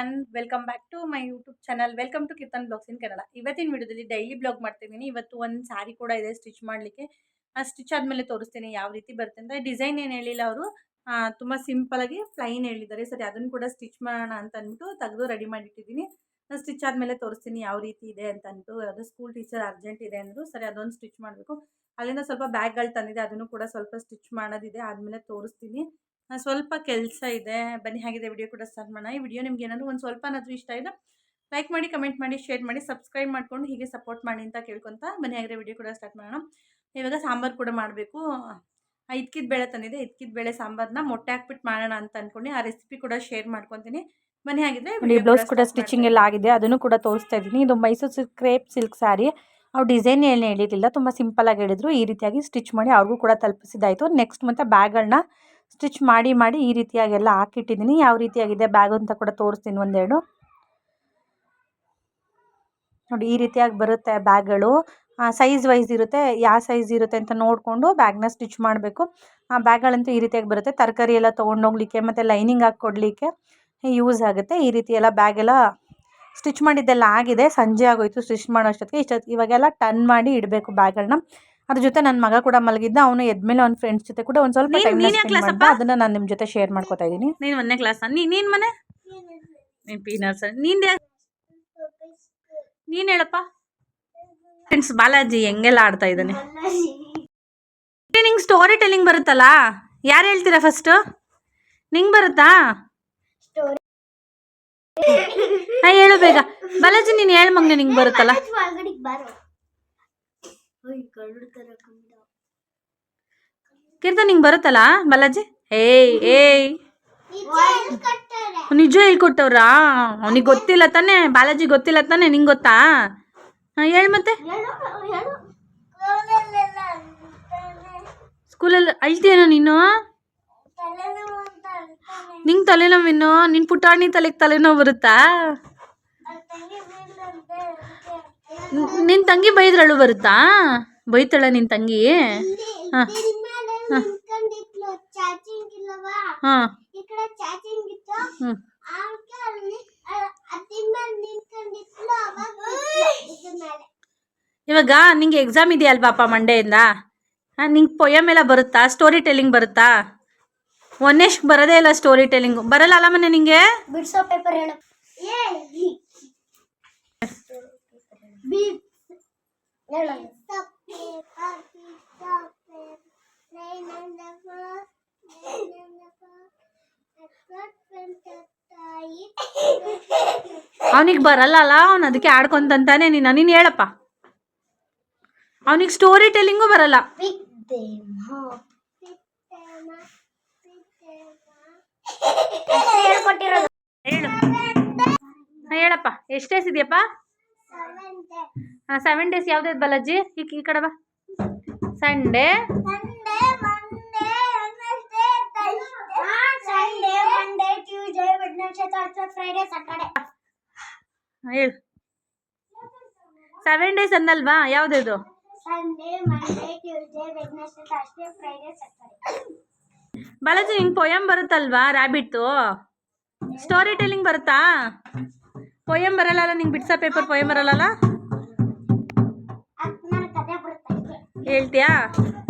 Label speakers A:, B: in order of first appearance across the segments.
A: Everyone welcome back to my YouTube channel welcome to Kirtan blogs in Kannada ಇವತ್ತಿನ ವಿಡಿಯೋದಲ್ಲಿ daily blog ಮಾಡ್ತಿದ್ದೀನಿ. ಇವತ್ತು ಒಂದು ಸ್ಯಾರಿ ಕೂಡ ಇದೆ ಸ್ಟಿಚ್ ಮಾಡಲಿಕ್ಕೆ. ಆ ಸ್ಟಿಚ್ ಆದಮೇಲೆ ತೋರಿಸ್ತೀನಿ ಯಾವ ರೀತಿ ಬರುತ್ತೆ ಅಂದರೆ ಡಿಸೈನ್ ಏನು ಹೇಳಿಲ್ಲ ಅವರು. ತುಂಬ ಸಿಂಪಲಾಗಿ ಪ್ಲೈನ್ ಹೇಳಿದ್ದಾರೆ. ಸರಿ, ಅದನ್ನು ಕೂಡ ಸ್ಟಿಚ್ ಮಾಡೋಣ ಅಂತ ಅಂದ್ಬಿಟ್ಟು ತೆಗೆದು ರೆಡಿ ಮಾಡಿಟ್ಟಿದ್ದೀನಿ. ನಾನು ಸ್ಟಿಚ್ ಆದಮೇಲೆ ತೋರಿಸ್ತೀನಿ ಯಾವ ರೀತಿ ಇದೆ ಅಂತ ಅಂದ್ಬಿಟ್ಟು. ಅದು ಸ್ಕೂಲ್ ಟೀಚರ್ ಅರ್ಜೆಂಟ್ ಇದೆ ಅಂದರು, ಸರಿ, ಅದೊಂದು ಸ್ಟಿಚ್ ಮಾಡಬೇಕು. ಅಲ್ಲಿಂದ ಸ್ವಲ್ಪ ಬ್ಯಾಗ್ಗಳು ತಂದಿದೆ. ಅದನ್ನು ಕೂಡ ಸ್ವಲ್ಪ ಸ್ಟಿಚ್ ಮಾಡೋದಿದೆ. ಆದಮೇಲೆ ತೋರಿಸ್ತೀನಿ. ಸ್ವಲ್ಪ ಕೆಲಸ ಇದೆ. ಬನ್ನಿ ಹಾಗಿದೆ ವಿಡಿಯೋ ಕೂಡ ಸ್ಟಾರ್ಟ್ ಮಾಡೋಣ. ಈ ವಿಡಿಯೋ ನಿಮ್ಗೆ ಏನಾದರೂ ಒಂದು ಸ್ವಲ್ಪನಾದರೂ ಇಷ್ಟ ಇದೆ ಲೈಕ್ ಮಾಡಿ ಕಮೆಂಟ್ ಮಾಡಿ ಶೇರ್ ಮಾಡಿ ಸಬ್ಸ್ಕ್ರೈಬ್ ಮಾಡ್ಕೊಂಡು ಹೀಗೆ ಸಪೋರ್ಟ್ ಮಾಡಿ ಅಂತ ಕೇಳ್ಕೊತ ಬನ್ನಿ ಹಾಗಿದ್ರೆ ವಿಡಿಯೋ ಕೂಡ ಸ್ಟಾರ್ಟ್ ಮಾಡೋಣ. ಇವಾಗ ಸಾಂಬಾರು ಕೂಡ ಮಾಡಬೇಕು. ಇದ್ಕಿದ ಬೇಳೆ ತಂದಿದೆ ಇದ್ಕಿದ ಬೇಳೆ ಸಾಂಬಾರನ್ನ ಮೊಟ್ಟೆ ಹಾಕ್ಬಿಟ್ಟು ಮಾಡೋಣ ಅಂತ ಅಂದ್ಕೊಂಡು ಆ ರೆಸಿಪಿ ಕೂಡ ಶೇರ್ ಮಾಡ್ಕೊತೀನಿ. ಬನ್ನಿ ಹಾಗಿದ್ರೆ
B: ನೋಡಿ ಬ್ಲೌಸ್ ಕೂಡ ಸ್ಟಿಚಿಂಗ್ ಎಲ್ಲ ಆಗಿದೆ. ಅದನ್ನು ಕೂಡ ತೋರಿಸ್ತಾ ಇದ್ದೀನಿ. ಇದು Mysuru silk crepe silk sari ಅವ್ರು ಡಿಸೈನ್ ಏನು ಹೇಳಿರಲಿಲ್ಲ. ತುಂಬ ಸಿಂಪಲಾಗಿ ಹೇಳಿದ್ರು. ಈ ರೀತಿಯಾಗಿ ಸ್ಟಿಚ್ ಮಾಡಿ ಅವ್ರಿಗೂ ಕೂಡ ತಲುಪಿಸಿದ್ದಾಯಿತು. ನೆಕ್ಸ್ಟ್ ಮತ್ತು ಬ್ಯಾಗ್ಗಳನ್ನ ಸ್ಟಿಚ್ ಮಾಡಿ ಮಾಡಿ ಈ ರೀತಿಯಾಗೆಲ್ಲ ಹಾಕಿಟ್ಟಿದ್ದೀನಿ. ಯಾವ ರೀತಿಯಾಗಿದೆ ಬ್ಯಾಗು ಅಂತ ಕೂಡ ತೋರಿಸ್ತೀನಿ ಒಂದೆರಡು. ನೋಡಿ ಈ ರೀತಿಯಾಗಿ ಬರುತ್ತೆ ಬ್ಯಾಗ್ಗಳು. ಸೈಜ್ ವೈಸ್ ಇರುತ್ತೆ. ಯಾವ ಸೈಜ್ ಇರುತ್ತೆ ಅಂತ ನೋಡಿಕೊಂಡು ಬ್ಯಾಗ್ನ ಸ್ಟಿಚ್ ಮಾಡಬೇಕು. ಆ, ಬ್ಯಾಗ್ಗಳಂತೂ ಈ ರೀತಿಯಾಗಿ ಬರುತ್ತೆ. ತರಕಾರಿ ಎಲ್ಲ ತೊಗೊಂಡೋಗ್ಲಿಕ್ಕೆ ಮತ್ತು ಲೈನಿಂಗ್ ಹಾಕಿ ಕೊಡಲಿಕ್ಕೆ ಯೂಸ್ ಆಗುತ್ತೆ. ಈ ರೀತಿ ಎಲ್ಲ ಬ್ಯಾಗೆಲ್ಲ ಸ್ಟಿಚ್ ಮಾಡಿದ್ದೆಲ್ಲ ಆಗಿದೆ. ಸಂಜೆ ಆಗೋಯ್ತು ಸ್ಟಿಚ್ ಮಾಡೋ ಅಷ್ಟೊತ್ತಿಗೆ. ಇಷ್ಟೊತ್ತು ಇವಾಗೆಲ್ಲ ಟರ್ನ್ ಮಾಡಿ ಇಡಬೇಕು ಬ್ಯಾಗ್ಗಳನ್ನ ಅದ್ರ ಜೊತೆ ನನ್ನ ಮಗ ಕೂಡ ಮಲಗಿದ್ದ ಅವನು ಎದ್ಮೇಲೆ ಅವ್ನ ಫ್ರೆಂಡ್ಸ್ ಜೊತೆ ಕೂಡ ಒಂದು ಸ್ವಲ್ಪ
A: ನೀನ್-
B: ಟೈಮ್
A: ನೀನ್ ಯಾವ class ಅಪ್ಪ?
B: ಅದನ್ನ ನಾನು ನಿಮ್ಮ ಜೊತೆ ಶೇರ್ ಮಾಡ್ಕೊತಾ ಇದ್ದೀನಿ
A: ನೀನು ಒಂದನೇ ಕ್ಲಾಸ್ ನೀನ್ ನೀನು ಮನೆ? ನೀನು ಪಿ ನರ್ಸರಿ ನೀನು ನೀನು ಹೇಳಪ್ಪ. ಫ್ರೆಂಡ್ಸ್ ಬಾಲಾಜಿ ಹೆಂಗೆಲ್ಲ ಆಡ್ತಾ ಇದ್ದಾನೆ? ನಿಂಗೆ ಸ್ಟೋರಿ ಟೆಲ್ಲಿಂಗ್ ಬರುತ್ತಲ್ಲ? ಯಾರು ಹೇಳ್ತೀರಾ ಫಸ್ಟ್ ನಿಂಗೆ ಬರುತ್ತಾ? ಹಾ ಹೇಳು ಬೇಗ. ಬಾಲಾಜಿ ನೀನು ಹೇಳ್ ಮಗ್ನೆ ನಿಂಗೆ ಬರುತ್ತಲ್ಲ? ಕೀರ್ತನ್ ನಿಂಗೆ ಬರುತ್ತಲ್ಲ ಬಾಲಾಜಿ? ಏಯ್ ಏಯ್. ನಿಜ ಹೇಳ್ಕೊಟ್ಟವ್ರಾ? ಅವನಿಗೆ ಗೊತ್ತಿಲ್ಲ ತಾನೆ ಬಾಲಾಜಿ ಗೊತ್ತಿಲ್ಲ ತಾನೆ ನಿಂಗೆ ಗೊತ್ತಾ? ಹೇಳು ಮತ್ತೆ. ಸ್ಕೂಲಲ್ಲಿ ಅಳ್ತೀಯೇನೋ ನೀನು? ನಿಂಗೆ ತಲೆನೋವಿನ್ನು? ನಿನ್ನ ಪುಟಾಣಿ ತಲೆಗೆ ತಲೆನೋವು ಬರುತ್ತಾ? ನಿನ್ನ ತಂಗಿ ಬೈದ್ರಳು ಬರುತ್ತಾ? ಬೈತಾಳ ನಿನ್ನ ತಂಗಿ? ಹಾಂ ಹಾಂ. ಹ್ಞೂ ಇವಾಗ ನಿಂಗೆ ಎಕ್ಸಾಮ್ ಇದೆಯಲ್ವಾಪ್ಪ ಮಂಡೆಯಿಂದ? ಹಾಂ ನಿಂಗೆ ಪೊಯಮ್ ಎಲ್ಲ ಬರುತ್ತಾ? ಸ್ಟೋರಿ ಟೆಲ್ಲಿಂಗ್ ಬರುತ್ತಾ? ಒನ್ನೆಷ್ಟು ಬರೋದೇ ಇಲ್ಲ ಸ್ಟೋರಿ ಟೆಲ್ಲಿಂಗು ಬರಲ್ಲ ಅಲ್ಲ ಮನೆ ನಿಂಗೆ?
C: ಬಿಡ್ಸೋ ಪೇಪರ್ ಹೇಳು. ಏ ಬಿ ಹೇಳು
A: ಅವನಿಗೆ ಬರಲ್ಲ ಅಲ್ಲ, ಅವನು ಅದಕ್ಕೆ ಆಡ್ಕೊಂತಂತಾನೆ ನೀನು ನೀನು ಹೇಳಪ್ಪ ಅವನಿಗೆ ಸ್ಟೋರಿ ಟೆಲ್ಲಿಂಗು ಬರಲ್ಲ.
C: ಹೇಳ್ಕೊಟ್ಟಿರೋದು
A: ಹೇಳು ಹಾಂ ಹೇಳಪ್ಪ. ಸೆವೆನ್ ಡೇಸ್ ಯಾವ್ದು ಯಾವುದು ಬಲಾಜಿ? ಈ ಕಡೆ ಬಾ. ಸಂಡೇ ಹೇಳಿ. ಸೆವೆನ್ ಡೇಸ್ ಅಂದಲ್ವಾ ಯಾವುದ್ದು ಬಲಾಜಿ ಹಿಂಗೆ ಪೊಯಮ್ ಬರುತ್ತಲ್ವಾ ರ್ಯಾಬಿಟು ಸ್ಟೋರಿ ಟೆಲ್ಲಿಂಗ್ ಬರುತ್ತಾ? ಪೊಯಮ್ ಬರೋಲ್ಲ ಅಲ್ಲ, ನಿಂಗೆ ಬಿಡಸೋ ಪೇಪರ್ ಪೊಯಮ್ ಬರಲ್ಲ ಹೇಳ್ತೀಯಾ?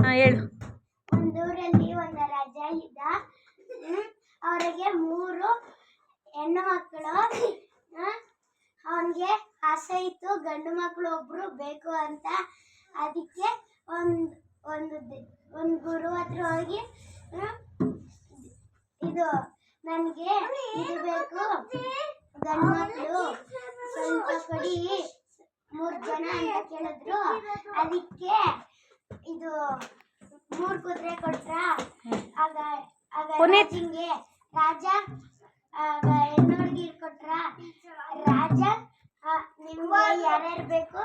A: ಹಾ, ಹೇಳು.
C: ಒಂದೂರಲ್ಲಿ ಒಂದು ರಾಜ ಇದ್ದ. ಅವರಿಗೆ ಮೂರು ಹೆಣ್ಣು ಮಕ್ಕಳು. ಅವನಿಗೆ ಆಸೆ ಇತ್ತು, ಗಂಡು ಮಕ್ಕಳು ಒಬ್ರು ಬೇಕು ಅಂತ. ಅದಕ್ಕೆ ಒಂದು ಒಂದು ಒಂದು ಗುರು ಹತ್ರ ಹೋಗಿ ಇದು ನನಗೆ ಇದು ಬೇಕು. ಗಂಡು ಮಕ್ಕಳು ಸ್ವಲ್ಪ ಕೊಡಿ, ಮೂರು ಜನ ಅಂತ ಕೇಳಿದ್ರು. ಅದಕ್ಕೆ ಇದು ಮೂರ್ ಕುದುರೆ ಕೊಟ್ರ? ಆಗ ಆಗ
A: ಪುನೀತ್.
C: ರಾಜಂಗೆ ರಾಜ ಆಗ ಹೆಣ್ಣುಡ್ಗಿ ಕೊಟ್ರ? ರಾಜ ಆ, ನಿಮ್ಗೆ ಯಾರ್ಯಾರು ಬೇಕು?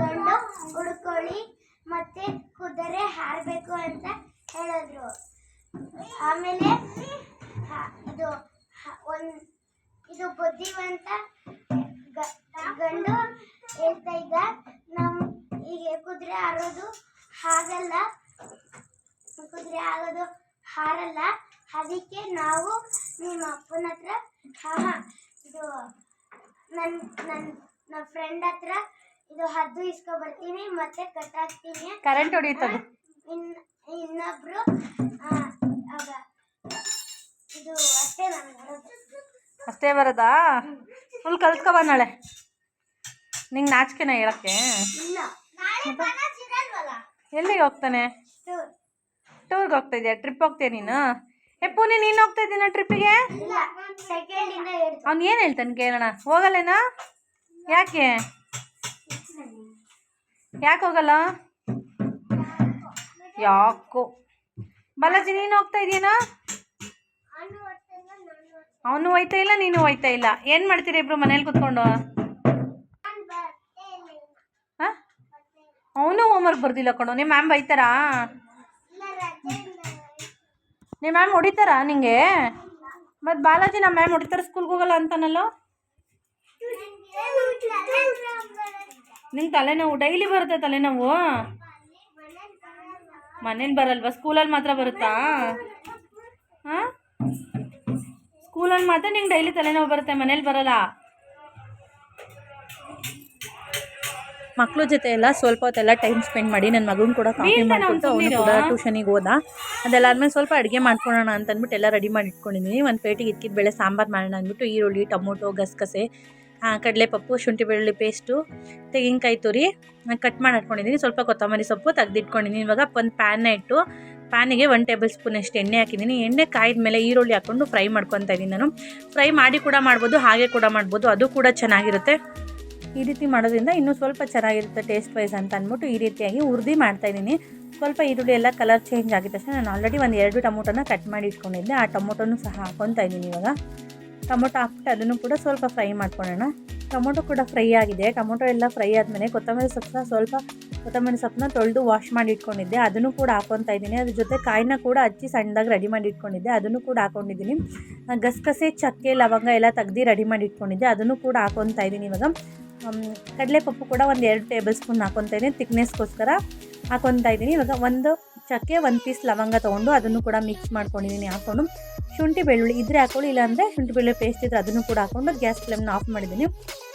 C: ಗಂಡು ಹುಡ್ಕೊಳ್ಳಿ ಮತ್ತೆ ಕುದುರೆ ಹಾರ್ಬೇಕು ಅಂತ ಹೇಳಿದ್ರು. ಆಮೇಲೆ ಹ- ಇದು ಹ- ಒಂದ್ ಇದು ಬುದ್ಧಿವಂತ ಗ- ಗಂಡು ಹೇಳ್ತಾ ಇದ್ದ ನಮ್ ಈಗ ಕುದುರೆ ಹಾರೋದು ಹಾಗಲ್ಲ. ಕುದುರೆ ಆಗೋದು? ಹಾರಲ್ಲ. ಅದಕ್ಕೆ ನಾವು ನಿಮ್ಮ ಅಪ್ಪನ ಹತ್ರ ಹಾ ಇದು ನನ್ನ ನನ್ನ ನಮ್ಮ ಫ್ರೆಂಡ್ ಹತ್ರ ಇದು ಹದ್ದು ಇಸ್ಕೊ ಬರ್ತೀನಿ ಮತ್ತೆ ಕಟ್ಟಾಕ್ತೀನಿ.
A: ಕರೆಂಟ್ ಹೊಡಿತದೆ
C: ಇನ್ ಇನ್ನೊಬ್ರು ಇದು ಅಷ್ಟೇ ನನಗೆ ಬರೋದು
A: ಅಷ್ಟೇ ಬರೋದಾ? ಫುಲ್ ಕಲ್ತ್ಕೊಬ ನಾಳೆ. ನಿಂಗೆ ನಾಚಿಕೆನ ಹೇಳಕ್ಕೆ?
C: ಇಲ್ಲ.
A: ಎಲ್ಲಿಗೆ ಹೋಗ್ತಾನೆ?
C: ಟೂರ್.
A: ಟೂರ್ಗೆ ಹೋಗ್ತಾ ಇದೆಯಾ? ಟ್ರಿಪ್ ಹೋಗ್ತೀಯ ನೀನು? ಏ ಪೂನಿ ನೀನು ಹೋಗ್ತಾ ಇದ್ದೀನ ಟ್ರಿಪ್ಪಿಗೆ? ಅವ್ನು ಏನು ಹೇಳ್ತಾನೆ ಕೇಳೋಣ? ಹೋಗಲ್ಲೇನಾ? ಯಾಕೆ? ಯಾಕೆ ಹೋಗಲ್ಲ? ಯಾಕೋ? ಬಾಲಾಜಿ ನೀನು ಹೋಗ್ತಾ ಇದೀಯನಾ?
C: ಅವನು
A: ಹೋಯ್ತಾ ಇಲ್ಲ ನೀನು ಹೋಯ್ತಾ ಇಲ್ಲ. ಏನು ಮಾಡ್ತೀರಿ ಇಬ್ರು ಮನೇಲಿ ಕುತ್ಕೊಂಡು? ಅವನು ಹೋಮ್ವರ್ಕ್ ಬರ್ದಿಲ್ಲ ಕಣೋ. ನಿಮ್ಮ ಮ್ಯಾಮ್ ಬೈತಾರಾ? ನಿಮ್ಮ ಮ್ಯಾಮ್ ಹೊಡಿತಾರಾ ನಿಂಗೆ? ಮತ್ತು ಬಾಲಾಜಿ ನಮ್ಮ ಮ್ಯಾಮ್ ಹೊಡಿತಾರೆ ಸ್ಕೂಲ್ಗೆ ಹೋಗಲ್ಲ ಅಂತಾನಲ್ಲ? ನಿಂಗೆ ತಲೆನೋವು ಡೈಲಿ ಬರುತ್ತೆ ತಲೆನೋವು? ಮನೇಲಿ ಬರಲ್ವಾ? ಸ್ಕೂಲಲ್ಲಿ ಮಾತ್ರ ಬರುತ್ತಾ? ಹಾಂ? ಸ್ಕೂಲಲ್ಲಿ ಮಾತ್ರ ನಿಂಗೆ ಡೈಲಿ ತಲೆನೋವು ಬರುತ್ತೆ, ಮನೇಲಿ ಬರಲ್ಲ? ಮಕ್ಳ ಜೊತೆ ಎಲ್ಲ ಸ್ವಲ್ಪ ಹೊತ್ತೆಲ್ಲ ಟೈಮ್ ಸ್ಪೆಂಡ್ ಮಾಡಿ ನನ್ನ ಮಗನ ಕೂಡ ಕಾಫಿ ಮಾಡಿಬಿಟ್ಟು ಅವನು ಕೂಡ ಟ್ಯೂಷನಿಗೆ ಹೋದ. ಅದೆಲ್ಲ ಆದ್ಮೇಲೆ ಸ್ವಲ್ಪ ಅಡುಗೆ ಮಾಡ್ಕೊಳ್ಳೋಣ ಅಂತ ಅಂದ್ಬಿಟ್ಟು ಎಲ್ಲ ರೆಡಿ ಮಾಡಿ ಇಟ್ಕೊಂಡಿದ್ದೀನಿ ಒಂದು ಪ್ಲೇಟಿಗೆ ಇಕ್ಕಿದ ಬೇಳೆ ಸಾಂಬಾರು ಮಾಡೋಣ ಅಂದ್ಬಿಟ್ಟು ಈರುಳ್ಳಿ ಟೊಮೊಟೊ ಗಸಗಸೆ ಕಡಲೆಪಪ್ಪು ಶುಂಠಿ ಬೆಳ್ಳುಳ್ಳಿ ಪೇಸ್ಟು ತೆಂಗಿನಕಾಯಿ ತುರಿ ಕಟ್ ಮಾಡಿ ಇಟ್ಕೊಂಡಿದ್ದೀನಿ ಸ್ವಲ್ಪ ಕೊತ್ತಂಬರಿ ಸೊಪ್ಪು ತೆಗೆದಿಟ್ಕೊಂಡಿದ್ದೀನಿ ಇವಾಗ ಒಂದು ಪ್ಯಾನ್ನ ಇಟ್ಟು ಪ್ಯಾನಿಗೆ ಒನ್ ಟೇಬಲ್ ಸ್ಪೂನ್ ಅಷ್ಟು ಎಣ್ಣೆ ಹಾಕಿದ್ದೀನಿ ಎಣ್ಣೆ ಕಾಯ್ದ ಮೇಲೆ ಈರುಳ್ಳಿ ಹಾಕ್ಕೊಂಡು ಫ್ರೈ ಮಾಡ್ಕೊತಾ ಇದ್ದೀನಿ ನಾನು. ಫ್ರೈ ಮಾಡಿ ಕೂಡ ಮಾಡ್ಬೋದು ಹಾಗೆ ಕೂಡ ಮಾಡ್ಬೋದು. ಅದು ಕೂಡ ಚೆನ್ನಾಗಿರುತ್ತೆ. ಈ ರೀತಿ ಮಾಡೋದ್ರಿಂದ ಇನ್ನೂ ಸ್ವಲ್ಪ ಚೆನ್ನಾಗಿರುತ್ತೆ ಟೇಸ್ಟ್ ವೈಸ್ ಅಂತ ಅಂದ್ಬಿಟ್ಟು ಈ ರೀತಿಯಾಗಿ ಹುರಿದು ಮಾಡ್ತಾಯಿದ್ದೀನಿ ಸ್ವಲ್ಪ ಈರುಳ್ಳಿ ಎಲ್ಲ ಕಲರ್ ಚೇಂಜ್ ಆಗಿದ ತಕ್ಷಣ ನಾನು ಆಲ್ರೆಡಿ ಒಂದು ಎರಡು ಟೊಮೊಟೊನ ಕಟ್ ಮಾಡಿ ಇಟ್ಕೊಂಡಿದ್ದೆ. ಆ ಟೊಮೊಟೊನು ಸಹ ಹಾಕೊತಾ ಇದ್ದೀನಿ ಇವಾಗ. ಟೊಮೊಟೊ ಹಾಕ್ಬಿಟ್ಟು ಅದನ್ನು ಕೂಡ ಸ್ವಲ್ಪ ಫ್ರೈ ಮಾಡ್ಕೊಳ್ಳೋಣ. ಟೊಮೊಟೊ ಕೂಡ ಫ್ರೈ ಆಗಿದೆ. ಟೊಮೊಟೊ ಎಲ್ಲ ಫ್ರೈ ಆದಮೇಲೆ ಕೊತ್ತಂಬರಿ ಸೊಪ್ಪನ್ನ ಸ್ವಲ್ಪ ಕೊತ್ತಂಬರಿ ಸೊಪ್ಪನ್ನ ತೊಳೆದು ವಾಶ್ ಮಾಡಿ ಇಟ್ಕೊಂಡಿದ್ದೆ. ಅದನ್ನು ಕೂಡ ಹಾಕೊತಾ ಇದ್ದೀನಿ. ಅದ್ರ ಜೊತೆ ಕಾಯಿನ ಕೂಡ ಹಚ್ಚಿ ಸಣ್ಣದಾಗಿ ರೆಡಿ ಮಾಡಿ ಇಟ್ಕೊಂಡಿದ್ದೆ. ಅದನ್ನು ಕೂಡ ಹಾಕೊಂಡಿದ್ದೀನಿ. ಗಸಗಸೆ, ಚಕ್ಕೆ, ಲವಂಗ ಎಲ್ಲ ತೆಗ್ದು ರೆಡಿ ಮಾಡಿ ಇಟ್ಕೊಂಡಿದ್ದೆ. ಅದನ್ನು ಕೂಡ ಹಾಕೊತಾ ಇದ್ದೀನಿ ಇವಾಗ. ಕಡಲೆಪಪ್ಪು ಕೂಡ ಒಂದು ಎರಡು ಟೇಬಲ್ ಸ್ಪೂನ್ ಹಾಕೊತಾ ಇದ್ದೀನಿ ತಿಕ್ನೆಸ್ಗೋಸ್ಕರ ಹಾಕೊತಾ ಇದ್ದೀನಿ. ಇವಾಗ ಒಂದು ಚಕ್ಕೆ ಒಂದು ಪೀಸ್ ಲವಂಗ ತೊಗೊಂಡು ಅದನ್ನು ಕೂಡ ಮಿಕ್ಸ್ ಮಾಡ್ಕೊಂಡಿದ್ದೀನಿ, ಹಾಕೊಂಡು. ಶುಂಠಿ ಬೆಳ್ಳುಳ್ಳಿ ಇದ್ರೆ ಹಾಕೊಳ್ಳಿ, ಇಲ್ಲಾಂದರೆ ಶುಂಠಿ ಬೆಳ್ಳುಳ್ಳಿ ಪೇಸ್ಟ್ ಇದ್ರೆ ಅದನ್ನು ಕೂಡ ಹಾಕೊಂಡು ಗ್ಯಾಸ್ ಫ್ಲೇಮ್ನ ಆಫ್ ಮಾಡಿದ್ದೀನಿ.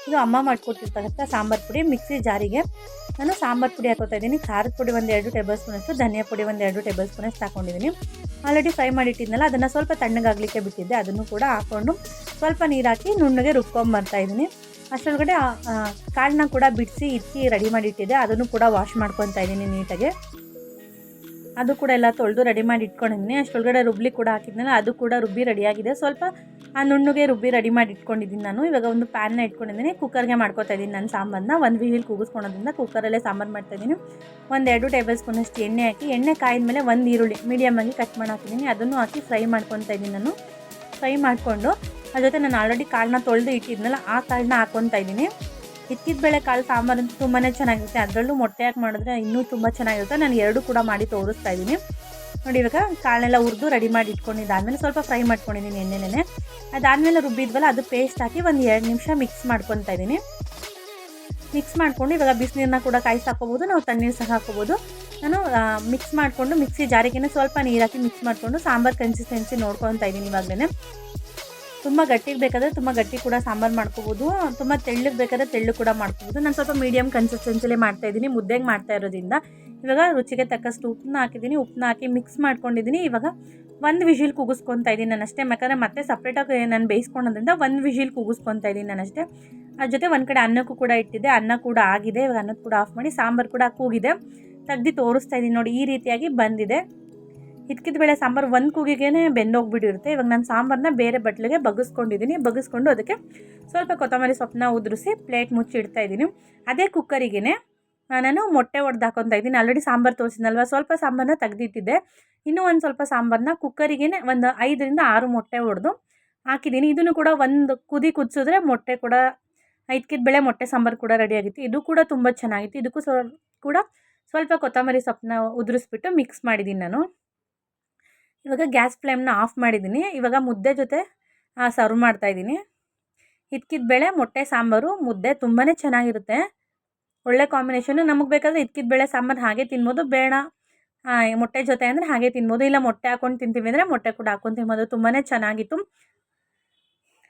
A: ಇದು ಅಮ್ಮ ಮಾಡಿಕೊಟ್ಟಿರ್ತಕ್ಕಂಥ ಸಾಂಬಾರು ಪುಡಿ, ಮಿಕ್ಸಿ ಜಾರಿಗೆ. ನಾನು ಸಾಂಬಾರು ಪುಡಿ ಹಾಕೋತಾ ಇದ್ದೀನಿ. ಖಾರದ ಪುಡಿ ಒಂದು ಎರಡು ಟೇಬಲ್ ಸ್ಪೂನಷ್ಟು ಧನಿಯಾ ಪುಡಿ ಒಂದು ಎರಡು ಟೇಬಲ್ ಸ್ಪೂನಷ್ಟು ಹಾಕೊಂಡಿದ್ದೀನಿ. ಆಲ್ರೆಡಿ ಫ್ರೈ ಮಾಡಿಟ್ಟಿದ್ನಲ್ಲ, ಅದನ್ನು ಸ್ವಲ್ಪ ತಣ್ಣಗಾಗಲಿಕ್ಕೆ ಬಿಟ್ಟಿದ್ದೆ, ಅದನ್ನು ಕೂಡ ಹಾಕ್ಕೊಂಡು ಸ್ವಲ್ಪ ನೀರು ಹಾಕಿ ನುಣ್ಣಗೆ ರುಬ್ಕೊಂಬರ್ತಾ ಇದ್ದೀನಿ. ಅಷ್ಟರೊಳಗಡೆ ಕಾಳನ್ನ ಕೂಡ ಬಿಡಿಸಿ ಇಕ್ಕಿ ರೆಡಿ ಮಾಡಿಟ್ಟಿದ್ದೆ. ಅದನ್ನು ಕೂಡ ವಾಶ್ ಮಾಡ್ಕೊತಾ ಇದ್ದೀನಿ ನೀಟಾಗಿ. ಅದು ಕೂಡ ಎಲ್ಲ ತೊಳೆದು ರೆಡಿ ಮಾಡಿ ಇಟ್ಕೊಂಡಿದ್ದೀನಿ ಅಷ್ಟೊಳಗಡೆ ರುಬ್ಲಿ ಕೂಡ ಹಾಕಿದ್ನಲ್ಲ, ಅದು ಕೂಡ ರುಬ್ಬಿ ರೆಡಿಯಾಗಿದೆ ಸ್ವಲ್ಪ ಆ ನುಣ್ಣಗೆ ರುಬ್ಬಿ ರೆಡಿ ಮಾಡಿ ಇಟ್ಕೊಂಡಿದ್ದೀನಿ ನಾನು. ಇವಾಗ ಒಂದು ಪ್ಯಾನ್ನ ಇಟ್ಕೊಂಡಿದ್ದೀನಿ. ಕುಕ್ಕರ್ಗೆ ಮಾಡ್ಕೊತಾ ಇದ್ದೀನಿ ನಾನು ಸಾಂಬಾರನ್ನ ಒಂದು ವಿಹಿಲ್ ಕೂಗಿಸ್ಕೊಳೋದ್ರಿಂದ ಕುಕ್ಕರಲ್ಲೇ ಸಾಂಬಾರು ಮಾಡ್ತಾಯಿದ್ದೀನಿ ಒಂದು ಎರಡು ಟೇಬಲ್ ಸ್ಪೂನಷ್ಟು ಎಣ್ಣೆ ಹಾಕಿ, ಎಣ್ಣೆ ಕಾಯಿದ ಮೇಲೆ ಒಂದು ಈರುಳ್ಳಿ ಮೀಡಿಯಮಾಗಿ ಕಟ್ ಮಾಡಿ ಹಾಕಿದ್ದೀನಿ ಅದನ್ನು ಹಾಕಿ ಫ್ರೈ ಮಾಡ್ಕೊತಾ ಇದ್ದೀನಿ ನಾನು. ಫ್ರೈ ಮಾಡಿಕೊಂಡು ಅದ್ರ ಜೊತೆ ನಾನು ಆಲ್ರೆಡಿ ಕಾಳನ್ನ ತೊಳೆದು ಇಟ್ಟಿದ್ನಲ್ಲ, ಆ ಕಾಳನ್ನ ಹಾಕ್ಕೊತಾ ಇದ್ದೀನಿ. ಹಿತ್ತಿದ ಬೇಳೆ ಕಾಳು ಸಾಂಬಾರು ಅಂತೂ ತುಂಬಾ ಚೆನ್ನಾಗಿರುತ್ತೆ. ಅದರಲ್ಲೂ ಮೊಟ್ಟೆ ಹಾಕಿ ಮಾಡಿದ್ರೆ ಇನ್ನೂ ತುಂಬ ಚೆನ್ನಾಗಿರುತ್ತೆ. ನಾನು ಎರಡು ಕೂಡ ಮಾಡಿ ತೋರಿಸ್ತಾ ಇದ್ದೀನಿ. ನೋಡಿ ಇವಾಗ ಕಾಳನ್ನೆಲ್ಲ ಹುರಿದು ರೆಡಿ ಮಾಡಿ ಇಟ್ಕೊಂಡಿದ್ದಾದಮೇಲೆ ಸ್ವಲ್ಪ ಫ್ರೈ ಮಾಡ್ಕೊಂಡಿದ್ದೀನಿ ಎಣ್ಣೆನೇ ಅದಾದಮೇಲೆ ರುಬ್ಬಿದ್ವಲ್ಲ, ಅದು ಪೇಸ್ಟ್ ಹಾಕಿ ಒಂದು ಎರಡು ನಿಮಿಷ ಮಿಕ್ಸ್ ಮಾಡ್ಕೊತಾ ಇದ್ದೀನಿ. ಮಿಕ್ಸ್ ಮಾಡಿಕೊಂಡು ಇವಾಗ ಬಿಸಿನೀರನ್ನ ಕೂಡ ಕಾಯಿಸಿ ಹಾಕೋಬೋದು ನಾವು ತಣ್ಣೀರು ಸಹ ಹಾಕೋಬೋದು ನಾನು ಮಿಕ್ಸ್ ಮಾಡಿಕೊಂಡು, ಮಿಕ್ಸಿ ಜಾರಿಗೆನೆ ಸ್ವಲ್ಪ ನೀರು ಹಾಕಿ ಮಿಕ್ಸ್ ಮಾಡಿಕೊಂಡು ಸಾಂಬಾರು ಕನ್ಸಿಸ್ಟೆನ್ಸಿ ನೋಡ್ಕೊತಾ ಇದ್ದೀನಿ ಇವಾಗಲೇ ತುಂಬ ಗಟ್ಟಿಗೆ ಬೇಕಾದರೆ ತುಂಬ ಗಟ್ಟಿ ಕೂಡ ಸಾಂಬಾರು ಮಾಡ್ಕೋಬೋದು, ತುಂಬ ತೆಳ್ಳಗೆ ಬೇಕಾದರೆ ತೆಳ್ಳು ಕೂಡ ಮಾಡ್ಕೋಬೋದು. ನಾನು ಸ್ವಲ್ಪ ಮೀಡಿಯಮ್ ಕನ್ಸಿಸ್ಟೆನ್ಸಿಲೇ ಮಾಡ್ತಾ ಇದ್ದೀನಿ, ಮುದ್ದೆಗೆ ಮಾಡ್ತಾ ಇರೋದ್ರಿಂದ. ಇವಾಗ ರುಚಿಗೆ ತಕ್ಕಷ್ಟು ಉಪ್ಪನ್ನ ಹಾಕಿದ್ದೀನಿ, ಉಪ್ಪನ್ನ ಹಾಕಿ ಮಿಕ್ಸ್ ಮಾಡ್ಕೊಂಡಿದ್ದೀನಿ. ಇವಾಗ ಒಂದು ವಿಷಿಲ್ ಕೂಗಿಸ್ಕೊತಾ ಇದ್ದೀನಿ ನಾನು ಅಷ್ಟೇ, ಯಾಕಂದರೆ ಮತ್ತೆ ಸಪ್ರೇಟಾಗಿ ನಾನು ಬೇಯಿಸ್ಕೊಳೋದ್ರಿಂದ ಒಂದು ವಿಷಿಲ್ ಕೂಗಿಸ್ಕೊತಾ ಇದ್ದೀನಿ ನಾನು ಅಷ್ಟೇ. ಅದ್ರ ಜೊತೆ ಒಂದು ಕಡೆ ಅನ್ನಕ್ಕೂ ಕೂಡ ಇಟ್ಟಿದ್ದೆ, ಅನ್ನ ಕೂಡ ಆಗಿದೆ. ಇವಾಗ ಅನ್ನದ ಕೂಡ ಆಫ್ ಮಾಡಿ ಸಾಂಬಾರು ಕೂಡ ಕೂಗಿದೆ. ತೆಗ್ದು ತೋರಿಸ್ತಾ ಇದ್ದೀನಿ ನೋಡಿ, ಈ ರೀತಿಯಾಗಿ ಬಂದಿದೆ. ಹಿದ್ಕಿದ ಬೇಳೆ ಸಾಂಬಾರು ಒಂದು ಕೂಗಿಗೆ ಬೆಂದೋಗ್ಬಿಟ್ಟಿರುತ್ತೆ. ಇವಾಗ ನಾನು ಸಾಂಬಾರನ್ನ ಬೇರೆ ಬಟ್ಲಿಗೆ ಬಗ್ಗಿಸ್ಕೊಂಡಿದ್ದೀನಿ ಬಗ್ಗಿಸ್ಕೊಂಡು ಅದಕ್ಕೆ ಸ್ವಲ್ಪ ಕೊತ್ತಂಬರಿ ಸೊಪ್ಪನ್ನ ಉದುರಿಸಿ ಪ್ಲೇಟ್ ಮುಚ್ಚಿ ಇಡ್ತಾ ಇದ್ದೀನಿ ಅದೇ ಕುಕ್ಕರಿಗೇ ನಾನು ಮೊಟ್ಟೆ ಒಡೆದು ಹಾಕೊತಾ ಇದ್ದೀನಿ ಆಲ್ರೆಡಿ ಸಾಂಬಾರು ತೋರಿಸಿದ್ನಲ್ವ? ಸ್ವಲ್ಪ ಸಾಂಬಾರನ್ನ ತೆಗ್ದಿಟ್ಟಿದ್ದೆ. ಇನ್ನೂ ಒಂದು ಸ್ವಲ್ಪ ಸಾಂಬಾರನ್ನ ಕುಕ್ಕರಿಗೇ ಒಂದು ಐದರಿಂದ ಆರು ಮೊಟ್ಟೆ ಒಡೆದು ಹಾಕಿದ್ದೀನಿ ಇದನ್ನು ಕೂಡ ಒಂದು ಕುದಿ ಕುದಿಸಿದ್ರೆ ಮೊಟ್ಟೆ ಕೂಡ ಐದಕ್ಕಿದ ಬೇಳೆ ಮೊಟ್ಟೆ ಸಾಂಬಾರು ಕೂಡ ರೆಡಿ ಆಗಿತ್ತು. ಇದು ಕೂಡ ತುಂಬ ಚೆನ್ನಾಗಿತ್ತು. ಇದಕ್ಕೂ ಸ್ವ ಕೂಡ ಸ್ವಲ್ಪ ಕೊತ್ತಂಬರಿ ಸೊಪ್ಪನ್ನ ಉದುರಿಸ್ಬಿಟ್ಟು ಮಿಕ್ಸ್ ಮಾಡಿದ್ದೀನಿ ನಾನು. ಇವಾಗ ಗ್ಯಾಸ್ ಫ್ಲೇಮ್ನ ಆಫ್ ಮಾಡಿದ್ದೀನಿ. ಇವಾಗ ಮುದ್ದೆ ಜೊತೆ ಸರ್ವ್ ಮಾಡ್ತಾಯಿದ್ದೀನಿ ಇದ್ಕಿದ ಬೇಳೆ ಮೊಟ್ಟೆ, ಸಾಂಬಾರು, ಮುದ್ದೆ ತುಂಬಾ ಚೆನ್ನಾಗಿರುತ್ತೆ. ಒಳ್ಳೆ ಕಾಂಬಿನೇಷನು. ನಮಗೆ ಬೇಕಾದರೆ ಇದ್ಕಿದ ಬೇಳೆ ಸಾಂಬಾರು ಹಾಗೆ ತಿನ್ಬೋದು. ಬೇಡ ಮೊಟ್ಟೆ ಜೊತೆ ಅಂದರೆ ಹಾಗೆ ತಿನ್ಬೋದು. ಇಲ್ಲ ಮೊಟ್ಟೆ ಹಾಕೊಂಡು ತಿಂತೀವಿ ಅಂದರೆ ಮೊಟ್ಟೆ ಕೂಡ ಹಾಕೊಂಡು ತಿನ್ಬೋದು. ತುಂಬಾ ಚೆನ್ನಾಗಿತ್ತು.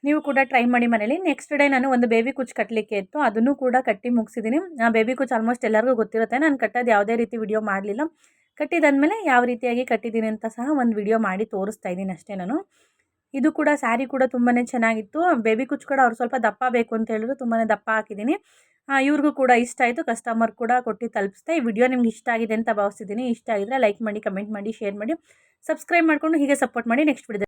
A: ನೀವು ಕೂಡ ಟ್ರೈ ಮಾಡಿ ಮನೇಲಿ. ನೆಕ್ಸ್ಟ್ ಡೇ ನಾನು ಒಂದು ಬೇಬಿ ಕುಚ್ ಕಟ್ಟಲಿಕ್ಕೆ ಇತ್ತು. ಅದನ್ನು ಕೂಡ ಕಟ್ಟಿ ಮುಗಿಸಿದ್ದೀನಿ. ಆ, ಬೇಬಿ ಕುಚ್ ಆಲ್ಮೋಸ್ಟ್ ಎಲ್ಲರಿಗೂ ಗೊತ್ತಿರುತ್ತೆ. ನಾನು ಕಟ್ಟೋದು ಯಾವುದೇ ರೀತಿ ವಿಡಿಯೋ ಮಾಡಲಿಲ್ಲ. ಕಟ್ಟಿದಾದ್ಮೇಲೆ ಯಾವ ರೀತಿಯಾಗಿ ಕಟ್ಟಿದ್ದೀನಿ ಅಂತ ಸಹ ಒಂದು ವಿಡಿಯೋ ಮಾಡಿ ತೋರಿಸ್ತಾ ಇದ್ದೀನಿ ಅಷ್ಟೇ ನಾನು. ಇದು ಕೂಡ ಸ್ಯಾರಿ ಕೂಡ ತುಂಬಾ ಚೆನ್ನಾಗಿತ್ತು. ಬೇಬಿ ಕುಚ್ ಕೂಡ ಅವ್ರು ಸ್ವಲ್ಪ ದಪ್ಪ ಬೇಕು ಅಂತ ಹೇಳಿದ್ರು ತುಂಬಾ ದಪ್ಪ ಹಾಕಿದ್ದೀನಿ. ಇವ್ರಿಗೂ ಕೂಡ ಇಷ್ಟ ಆಯಿತು. ಕಸ್ಟಮರ್ ಕೂಡ ಕೊಟ್ಟು ತಲುಪಿಸ್ತಾ ಈ ವಿಡಿಯೋ ನಿಮ್ಗೆ ಇಷ್ಟ ಆಗಿದೆ ಅಂತ ಭಾವಿಸ್ತಿದ್ದೀನಿ. ಇಷ್ಟ ಆಗಿದ್ರೆ ಲೈಕ್ ಮಾಡಿ ಕಮೆಂಟ್ ಮಾಡಿ ಶೇರ್ ಮಾಡಿ. ಸಬ್ಸ್ಕ್ರೈಬ್ ಮಾಡಿಕೊಂಡು ಹೀಗೆ ಸಪೋರ್ಟ್ ಮಾಡಿ ನೆಕ್ಸ್ಟ್ ವಿಡಿಯೋ